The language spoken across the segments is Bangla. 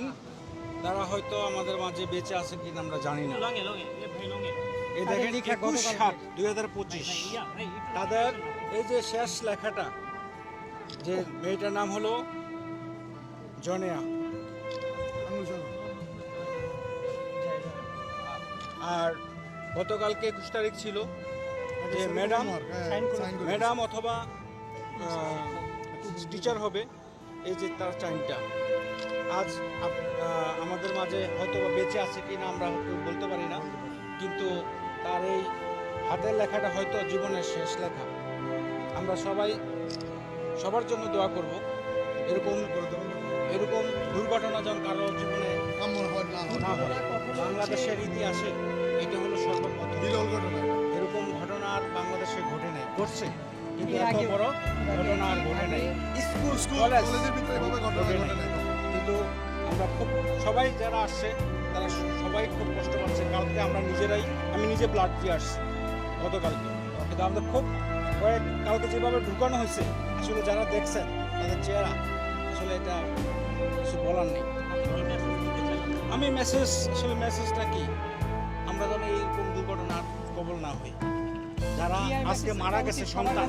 আছেন? তারা হয়তো আমাদের মাঝে বেঁচে আছে কিনা আমরা জানি না। এই দেখেন একুশ সাত দুই হাজার পঁচিশ। তাদের এই যে শেষ লেখাটা যে মেয়েটার নাম হলো জনেয়া। আর গতকালকে একুশ তারিখ ছিল যে ম্যাডাম ম্যাডাম অথবা টিচার হবে এই যে তার চাইনটা। আজ আপ- আমাদের মাঝে হয়তো বা বেঁচে আছে কি না আমরা হয়তো বলতে পারি না কিন্তু তার এই হাতের লেখাটা হয়তো জীবনের শেষ লেখা। আমরা সবাই সবার জন্য দোয়া করব এরকম এরকম দুর্ঘটনা যেন কারও জীবনে না হয়। বাংলাদেশের ইতিহাসে এটা হলো সর্বপ্রথম। ঘটনা। এরকম ঘটনা আর বাংলাদেশে ঘটে নাই ঘটছে। কিন্তু এত বড় ঘটনা আর ঘটে নাই। স্কুল কলেজ ঘটে নাই। কিন্তু আমরা খুব, সবাই যারা আসছে, তারা সবাই খুব কষ্ট পাচ্ছে। কালকে আমরা নিজেরাই, আমি নিজে ব্লাড দিয়ে আসছি গতকালকে। কিন্তু আমাদের খুব কয়েক, কালকে যেভাবে ঢুকানো হয়েছে, আসলে যারা দেখছেন, তাদের চেহারা আসলে এটা কিছু বলার নেই। আমি মেসেজ আসলে মেসেজটা কি? আমরা যেন এইরকম দুর্ঘটনার কবল না হই। যারা আজকে মারা গেছে সন্তান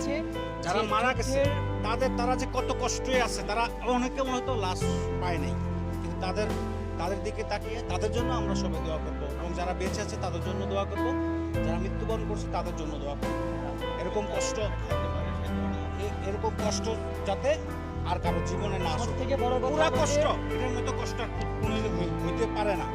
যারা মারা গেছে তাদের তারা যে কত কষ্টে আছে তারা অনেকে হয়তো লাশ পায় নাই কিন্তু তাদের তাদের দিকে তাকিয়ে তাদের জন্য আমরা সবাই দোয়া করব এবং যারা বেঁচে আছে তাদের জন্য দোয়া করব যারা মৃত্যুবরণ করছে তাদের জন্য দোয়া করব। এরকম কষ্ট এরকম কষ্ট যাতে আর কারও জীবনে না আসে পুরা কষ্ট এটার মতো কষ্ট হইতে পারে না।